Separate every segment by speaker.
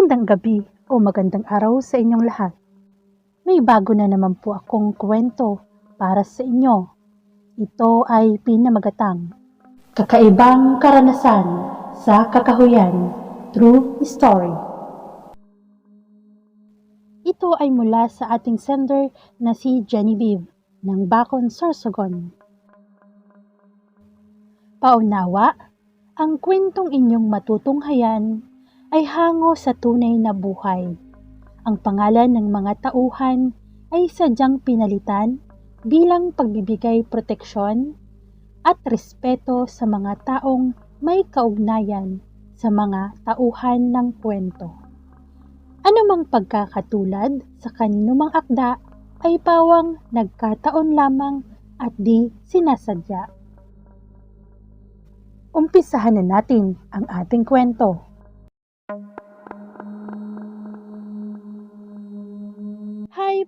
Speaker 1: Magandang gabi o magandang araw sa inyong lahat. May bago na naman po akong kwento para sa inyo. Ito ay pinamagatang Kakaibang Karanasan sa Kakahuyan True Story. Ito ay mula sa ating sender na si Genevieve ng Bacon, Sorsogon. Paunawa, ang kwentong inyong matutunghayan ay hango sa tunay na buhay. Ang pangalan ng mga tauhan ay sadyang pinalitan bilang pagbibigay proteksyon at respeto sa mga taong may kaugnayan sa mga tauhan ng kwento. Anumang pagkakatulad sa kaninumang akda ay pawang nagkataon lamang at di sinasadya. Umpisahan na natin ang ating kwento.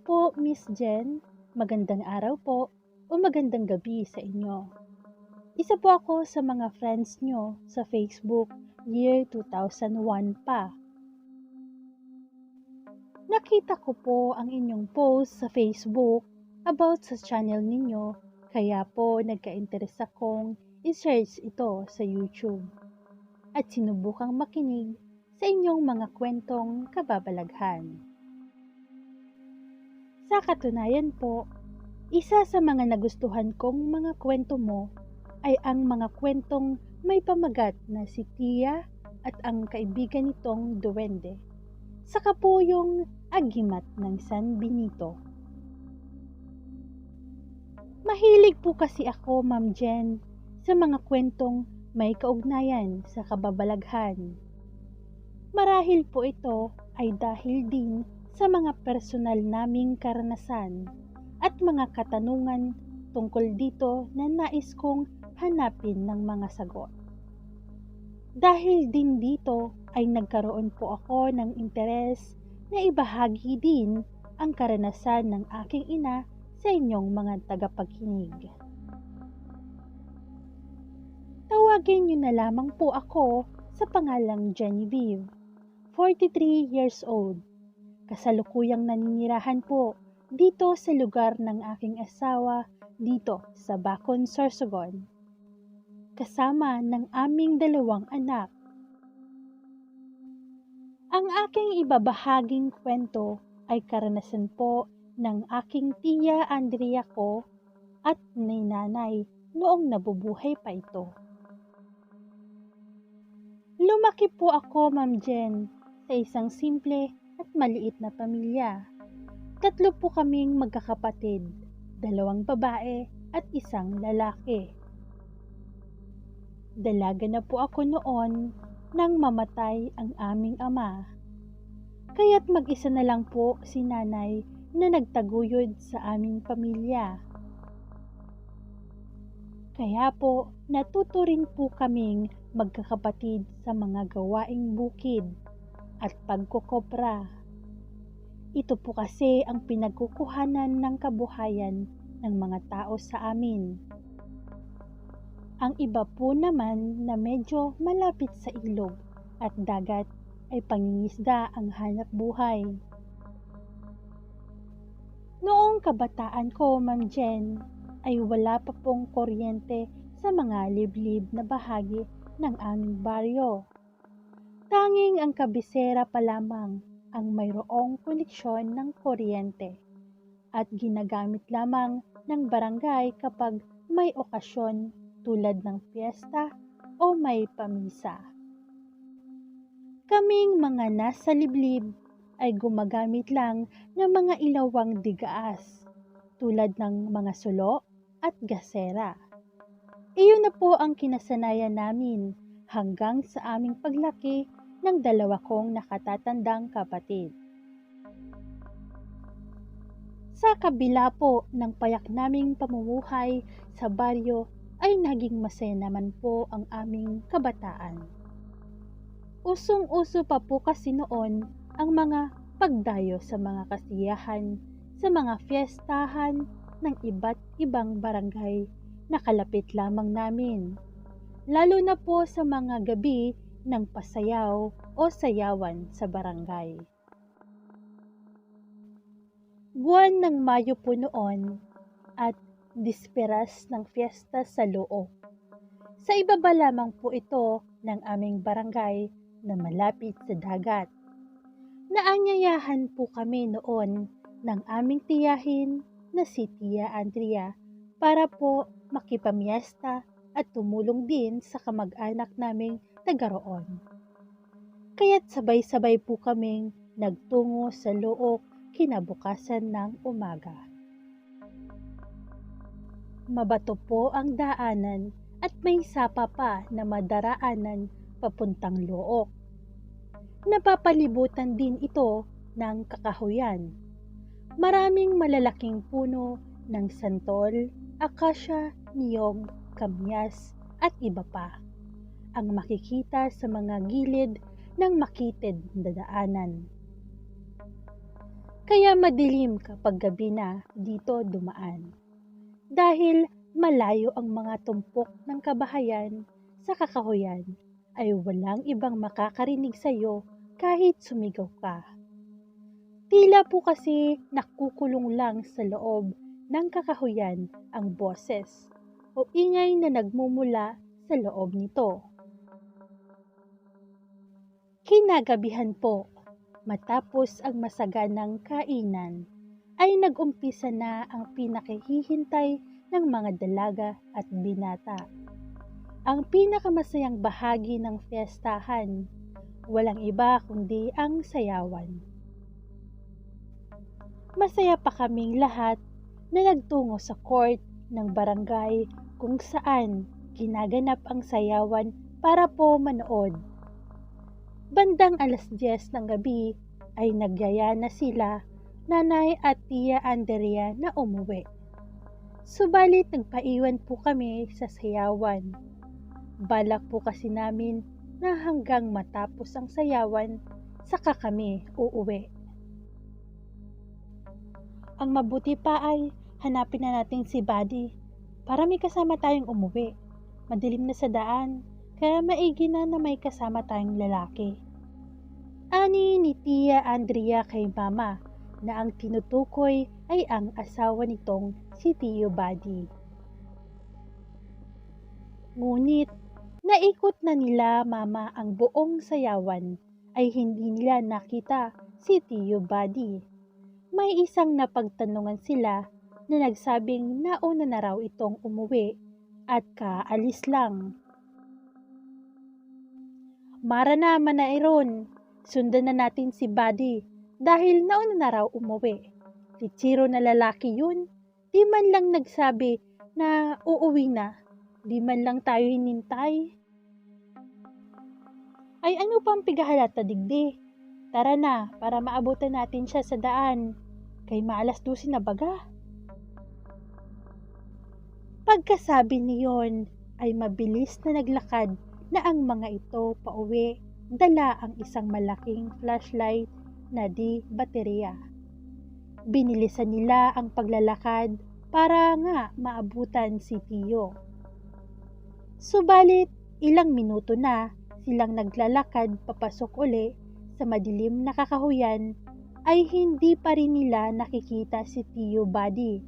Speaker 1: Po, Miss Jen. Magandang araw po o magandang gabi sa inyo. Isa po ako sa mga friends nyo sa Facebook year 2001 pa. Nakita ko po ang inyong post sa Facebook about sa channel ninyo kaya po nagka-interes akong i-search ito sa YouTube at sinubukang makinig sa inyong mga kwentong kababalaghan. Sa katunayan po, isa sa mga nagustuhan kong mga kwento mo ay ang mga kwentong may pamagat na si Tia at ang kaibigan nitong duwende. Saka po yung agimat ng San Benito. Mahilig po kasi ako, Ma'am Jen, sa mga kwentong may kaugnayan sa kababalaghan. Marahil po ito ay dahil din sa mga personal naming karanasan at mga katanungan tungkol dito na nais kong hanapin ng mga sagot. Dahil din dito ay nagkaroon po ako ng interes na ibahagi din ang karanasan ng aking ina sa inyong mga tagapagkinig. Tawagin niyo na lamang po ako sa pangalang Genevieve, 43 years old. Kasalukuyang naninirahan po dito sa lugar ng aking asawa dito sa Bacon, Sorsogon. Kasama ng aming dalawang anak. Ang aking ibabahaging kwento ay karanasan po ng aking tiya Andrea ko at ni nanay noong nabubuhay pa ito. Lumaki po ako, Ma'am Jen, sa isang simple at maliit na pamilya. Tatlo po kaming magkakapatid, dalawang babae at isang lalaki. Dalaga na po ako noon nang mamatay ang aming ama. Kaya't mag-isa na lang po si nanay na nagtaguyod sa aming pamilya. Kaya po, natuto rin po kaming magkakapatid sa mga gawaing bukid at pagkukopra. Ito po kasi ang pinagkukuhanan ng kabuhayan ng mga tao sa amin. Ang iba po naman na medyo malapit sa ilog at dagat ay pangingisda ang hanap buhay. Noong kabataan ko, Ma'am Jen, ay wala pa pong kuryente sa mga liblib na bahagi ng aming baryo. Tanging ang kabisera pa lamang ang mayroong koneksyon ng kuryente at ginagamit lamang ng barangay kapag may okasyon tulad ng piyesta o may pamisa. Kaming mga nasa liblib ay gumagamit lang ng mga ilawang digaas tulad ng mga sulo at gasera. Iyon na po ang kinasanayan namin hanggang sa aming paglaki ng dalawa kong nakatatandang kapatid. Sa kabila po ng payak naming pamumuhay sa baryo ay naging masaya naman po ang aming kabataan. Usong-uso pa po kasi noon ang mga pagdayo sa mga kasiyahan, sa mga fiestahan ng iba't ibang barangay na kalapit lamang namin. Lalo na po sa mga gabi ng pasayaw o sayawan sa barangay. Buwan ng Mayo po noon at disperas ng fiesta sa Loo. Sa ibaba lamang po ito ng aming barangay na malapit sa dagat. Naanyayahan po kami noon ng aming tiyahin na si Tia Andrea para po makipamiesta at tumulong din sa kamag-anak naming taga roon. Kaya't sabay-sabay po kaming nagtungo sa Look kinabukasan ng umaga. Mabato po ang daanan at may sapa pa na madaraanan papuntang Look. Napapalibutan din ito ng kakahuyan. Maraming malalaking puno ng santol, akasya, niyog, kamyas at iba pa ang makikita sa mga gilid ng makitid na daanan. Kaya madilim kapag gabi na dito dumaan. Dahil malayo ang mga tumpok ng kabahayan sa kakahuyan ay walang ibang makakarinig sa iyo kahit sumigaw ka. Tila po kasi nakukulong lang sa loob ng kakahuyan ang boses o ingay na nagmumula sa loob nito. Kinagabihan po, matapos ang masaganang kainan, ay nag-umpisa na ang pinakihihintay ng mga dalaga at binata. Ang pinakamasayang bahagi ng fiestahan, walang iba kundi ang sayawan. Masaya pa kaming lahat na nagtungo sa court ng barangay kung saan ginaganap ang sayawan para po manood Bandang alas 10 ng gabi ay nagyaya na sila, nanay at tiya Andrea na umuwi. Subalit nagpaiwan po kami sa sayawan. Balak po kasi namin na hanggang matapos ang sayawan, saka kami uuwi. Ang mabuti pa ay hanapin na natin si Buddy para may kasama tayong umuwi. Madilim na sa daan kaya maigi na na may kasama tayong lalaki. Ani ni Tia Andrea kay Mama na ang tinutukoy ay ang asawa nitong si Tio Buddy. Ngunit naikot na nila Mama ang buong sayawan ay hindi nila nakita si Tio Buddy. May isang napagtanungan sila na nagsabing nauna na raw itong umuwi at kaalis lang. Mara na manairon, sundan na natin si Buddy dahil nauna na raw umuwi. Tichiro na lalaki yun, di man lang nagsabi na uuwi na, di man lang tayo hinintay. Ay ano pang pigahalata digdi? Tara na para maabutan natin siya sa daan. Kay maalas dusi na baga. Pagkasabi niyon ay mabilis na naglakad na ang mga ito pauwi dala ang isang malaking flashlight na di baterya. Binilisan nila ang paglalakad para nga maabutan si Tio. Subalit ilang minuto na silang naglalakad papasok uli sa madilim na kakahuyan ay hindi pa rin nila nakikita si Tio Buddy.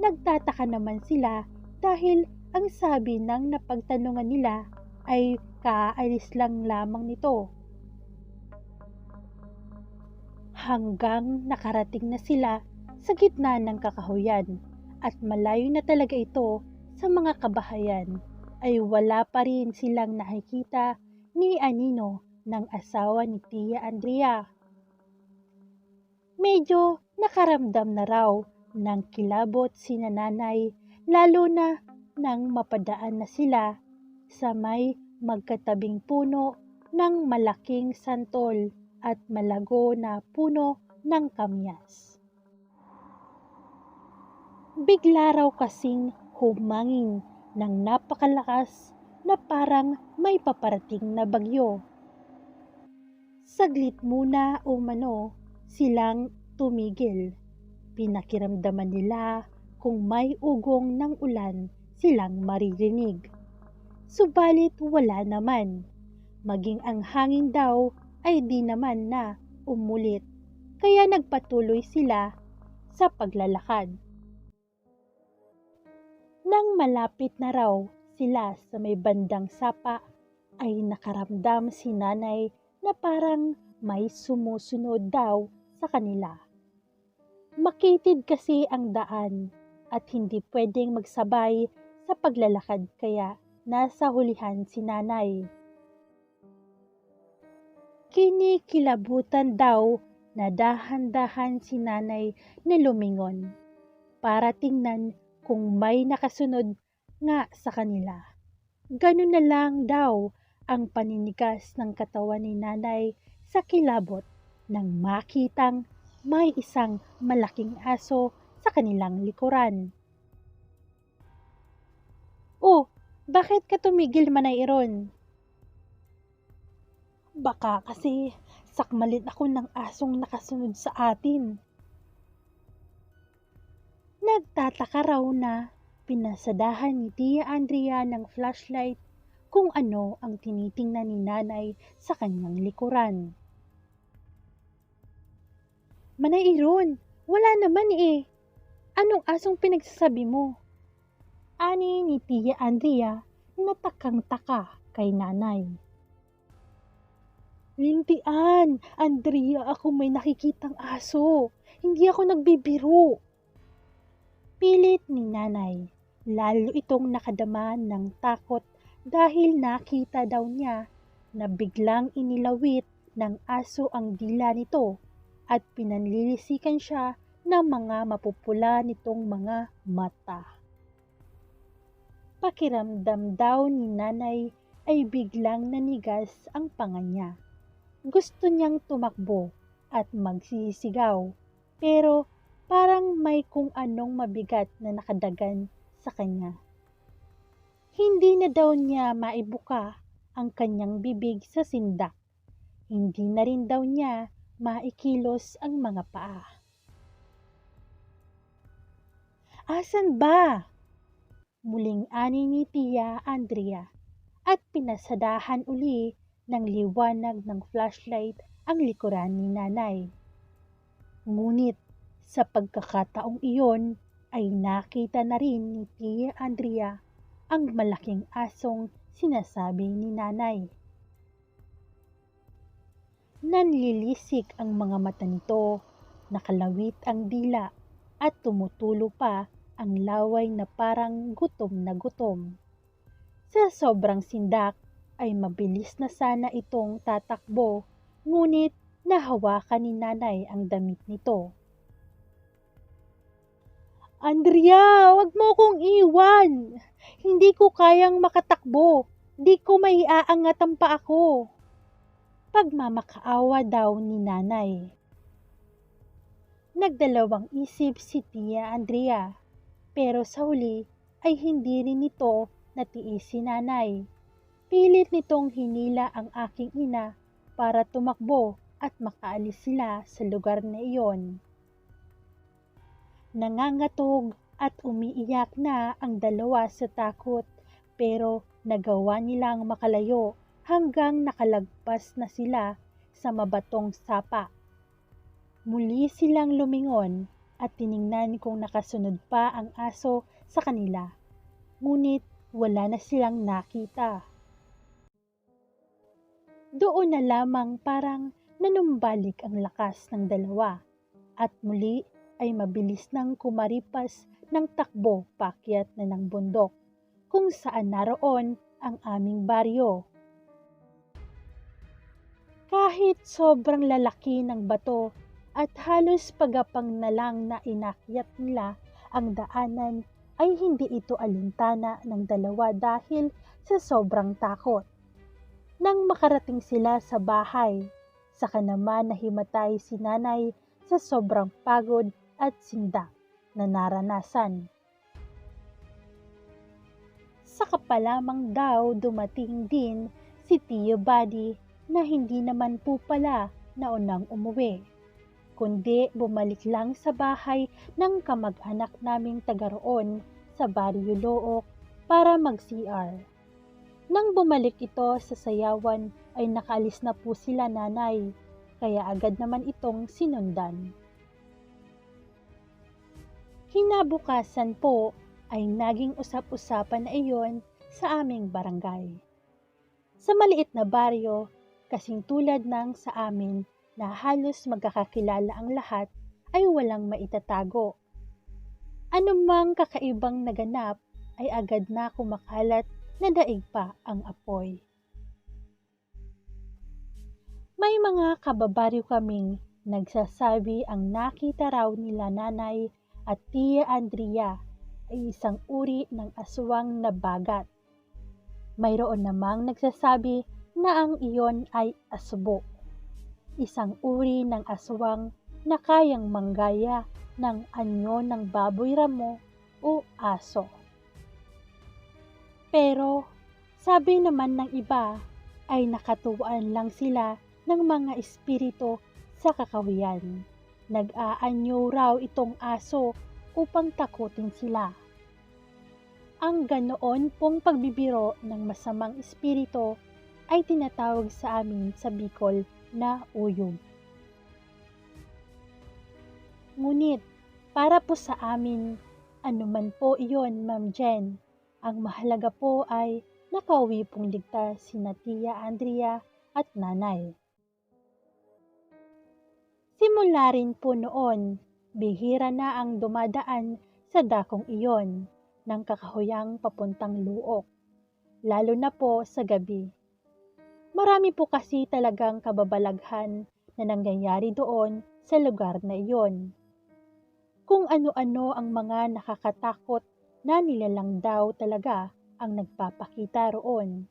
Speaker 1: Nagtataka naman sila dahil ang sabi ng napagtanungan nila ay kaalis lang lamang nito. Hanggang nakarating na sila sa gitna ng kakahuyan at malayo na talaga ito sa mga kabahayan ay wala pa rin silang nakikita ni Anino ng asawa ni Tia Andrea. Medyo nakaramdam na raw ng kilabot si nanay lalo na nang mapadaan na sila sa may magkatabing puno ng malaking santol at malago na puno ng kamyas. Bigla raw kasing humangin ng napakalakas na parang may paparating na bagyo. Saglit muna umano silang tumigil. Pinakiramdaman nila kung may ugong ng ulan silang maririnig. Subalit wala naman. Maging ang hangin daw ay di naman na umulit. Kaya nagpatuloy sila sa paglalakad. Nang malapit na raw sila sa may bandang sapa, ay nakaramdam si nanay na parang may sumusunod daw sa kanila. Makitid kasi ang daan at hindi pwedeng magsabay sa paglalakad kaya nasa hulihan si nanay. Kinikilabutan daw na dahan-dahan si nanay na lumingon para tingnan kung may nakasunod nga sa kanila. Ganun na lang daw ang paninigas ng katawan ni nanay sa kilabot nang makitang may isang malaking aso sa kanilang likuran. Oh, bakit ka tumigil manay iron? Baka kasi sakmalit ako ng asong nakasunod sa atin. Nagtataka raw na pinasadahan ni Tia Andrea ng flashlight kung ano ang tinitingnan ni nanay sa kanyang likuran. Manay Iron, wala naman eh. Anong asong pinagsasabi mo? Ani ni Tia Andrea natakang taka kay nanay. Lintian, Andrea, ako may nakikitang aso. Hindi ako nagbibiro. Pilit ni nanay, lalo itong nakadama ng takot dahil nakita daw niya na biglang inilawit ng aso ang dila nito at pinanlilisikan siya ng mga mapupula nitong mga mata. Pakiramdam daw ni nanay ay biglang nanigas ang panga gusto niyang tumakbo at magsisigaw pero parang may kung anong mabigat na nakadagan sa kanya. Hindi na daw niya maibuka ang kanyang bibig sa sindak. Hindi na rin daw niya maikilos ang mga paa. Asan ba? Muling ani ni Tia Andrea at pinasadahan uli ng liwanag ng flashlight ang likuran ni nanay. Ngunit sa pagkakataong iyon ay nakita na rin ni Tia Andrea ang malaking asong sinasabi ni nanay. Nanlilisik ang mga mata nito, nakalawit ang dila at tumutulo pa ang laway na parang gutom na gutom. Sa sobrang sindak ay mabilis na sana itong tatakbo, ngunit nahawakan ni nanay ang damit nito. Andrea, wag mo kong iwan. Hindi ko kayang makatakbo. Di ko may aangatan pa ako. Pagmamakaawa daw ni nanay. Nagdalawang isip si Tia Andrea, pero sa huli ay hindi rin ito natiis si nanay. Pilit nitong hinila ang aking ina para tumakbo at makaalis sila sa lugar na iyon. Nangangatog at umiiyak na ang dalawa sa takot pero nagawa nilang makalayo hanggang nakalagpas na sila sa mabatong sapa. Muli silang lumingon at tiningnan kung nakasunod pa ang aso sa kanila. Ngunit wala na silang nakita. Doon na lamang parang nanumbalik ang lakas ng dalawa at muli ay mabilis nang kumaripas ng takbo pakyat na ng bundok kung saan naroon ang aming baryo. Kahit sobrang lalaki ng bato at halos pagapang na lang na inakyat nila ang daanan ay hindi ito alintana ng dalawa dahil sa sobrang takot. Nang makarating sila sa bahay, saka naman nahimatay si nanay sa sobrang pagod at sindak na naranasan. Saka pa lamang daw dumating din si Tio Buddy na hindi naman po pala naunang umuwi, kundi bumalik lang sa bahay ng kamag-anak naming taga roon sa Barrio Look para mag-CR. Nang bumalik ito sa sayawan ay nakaalis na po sila nanay, kaya agad naman itong sinundan. Kinabukasan po ay naging usap-usapan na iyon sa aming barangay. Sa maliit na baryo, kasing tulad ng sa amin na halos magkakakilala ang lahat ay walang maitatago. Anumang kakaibang naganap ay agad na kumakalat na daig pa ang apoy. May mga kababaryo kaming nagsasabi ang nakita raw nila nanay at tiya Andrea ay isang uri ng aswang na bagat. Mayroon namang nagsasabi na ang iyon ay asbo, isang uri ng aswang na kayang manggaya ng anyo ng baboy ramo o aso. Pero sabi naman ng iba ay nakatuwaan lang sila ng mga espiritu sa kakawian. Nag-aanyo raw itong aso upang takutin sila. Ang ganoon pong pagbibiro ng masamang espiritu ay tinatawag sa amin sa Bicol na uyog. Ngunit, para po sa amin, anuman po iyon, Ma'am Jen, ang mahalaga po ay nakauwi pong ligtas si Tia Andrea at nanay. Simula rin po noon, bihira na ang dumadaan sa dakong iyon ng kakahuyang papuntang luok, lalo na po sa gabi. Marami po kasi talagang kababalaghan na nangyayari doon sa lugar na iyon. Kung ano-ano ang mga nakakatakot na nilalang daw talaga ang nagpapakita roon.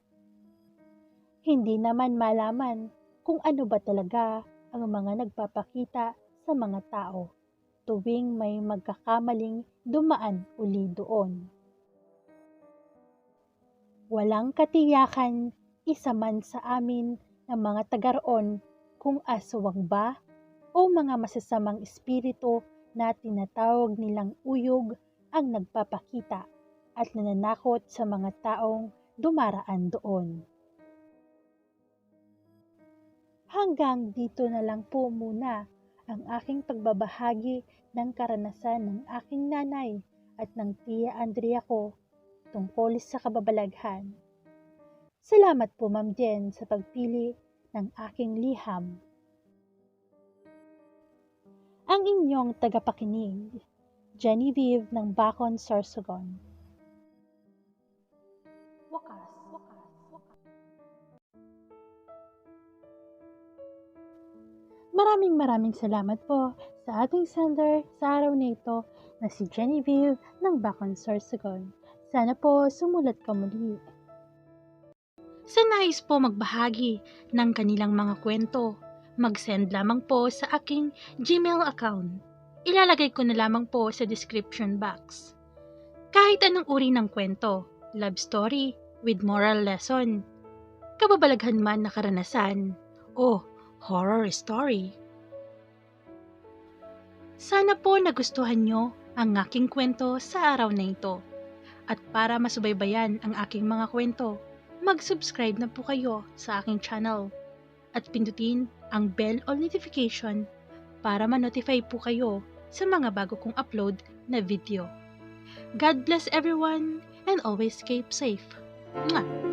Speaker 1: Hindi naman malaman kung ano ba talaga ang mga nagpapakita sa mga tao tuwing may magkakamaling dumaan uli doon. Walang katiyakan isa man sa amin ng mga tagaroon kung aswang ba o mga masasamang espiritu na tinatawag nilang uyog ang nagpapakita at nananakot sa mga taong dumaraan doon. Hanggang dito na lang po muna ang aking pagbabahagi ng karanasan ng aking nanay at ng tiya Andrea ko tungkol sa kababalaghan. Salamat po Ma'am Jen sa pagpili ng aking liham. Ang inyong tagapakinig, Genevieve ng Bacon, Sorsogon. Wakas, wakas, wakas. Maraming maraming salamat po sa ating sender sa araw na ito na si Genevieve ng Bacon Sorsogon. Sana po sumulat ka muli. Sa nais po magbahagi ng kanilang mga kwento, mag-send lamang po sa aking Gmail account. Ilalagay ko na lamang po sa description box. Kahit anong uri ng kwento, love story with moral lesson, kababalaghan man na karanasan, o horror story. Sana po nagustuhan nyo ang aking kwento sa araw na ito. At para masubaybayan ang aking mga kwento, mag-subscribe na po kayo sa aking channel at pindutin ang bell o notification para ma-notify po kayo sa mga bago kong upload na video. God bless everyone and always keep safe. Mwah!